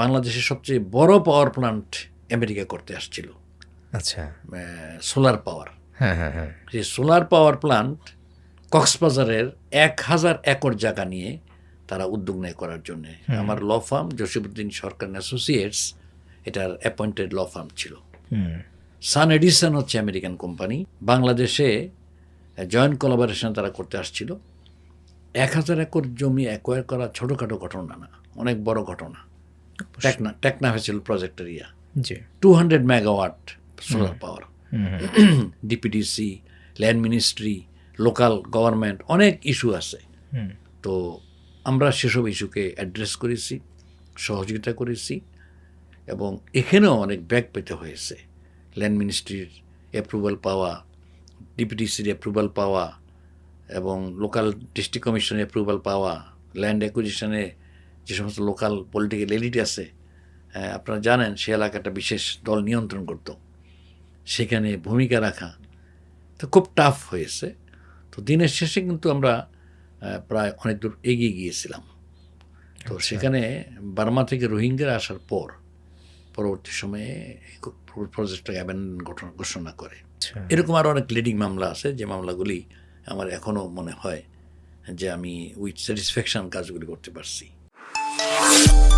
বাংলাদেশের সবচেয়ে বড় পাওয়ার প্ল্যান্ট আমেরিকা করতে আসছিল। আচ্ছা। সোলার পাওয়ার হ্যাঁ হ্যাঁ হ্যাঁ। সেই সোলার পাওয়ার প্ল্যান্ট কক্সবাজারের এক হাজার একর জায়গা নিয়ে তারা উদ্যোগ নেয় করার জন্যে। আমার law firm Jasimuddin Sarkar associates এটার অ্যাপয়েন্টেড ল ফার্ম ছিল। সান এডিসন হচ্ছে আমেরিকান কোম্পানি বাংলাদেশে জয়েন্ট কোলাবোরেশন তারা করতে আসছিল। এক হাজার একর জমি অ্যাকোয়ার করা ছোটোখাটো ঘটনা না অনেক বড় ঘটনা। টেকনা টেকনা হয়েছিল প্রজেক্ট এরিয়া জি। Two hundred megawatt solar power DPDC land ministry local government অনেক ইস্যু আছে। তো আমরা সেসব ইস্যুকে অ্যাড্রেস করেছি সহযোগিতা করেছি এবং এখানেও অনেক ব্যাক পেতে হয়েছে। ল্যান্ড মিনিস্ট্রির অ্যাপ্রুভাল পাওয়া ডিপিডিসির অ্যাপ্রুভাল পাওয়া এবং লোকাল ডিস্ট্রিক্ট কমিশনের অ্যাপ্রুভাল পাওয়া ল্যান্ড অ্যাকুইজিশনে যে সমস্ত লোকাল পলিটিক্যাল এলিট আছে আপনারা জানেন সে এলাকাটা বিশেষ দল নিয়ন্ত্রণ করত। সেখানে ভূমিকা রাখা তো খুব টাফ হয়েছে। তো দিনের শেষে কিন্তু আমরা প্রায় অনেক দূর এগিয়ে গিয়েছিলাম। তো সেখানে বার্মা থেকে রোহিঙ্গারা আসার পর পরবর্তী সময়ে প্রজেক্টটাকে অ্যাবেন্ডন ঘটনা ঘোষণা করে। আচ্ছা। এরকম আরও অনেক লিডিং মামলা আছে যে মামলাগুলি আমার এখনও মনে হয় যে আমি উইথ স্যাটিসফ্যাকশন কাজগুলি করতে পারছি। Bye.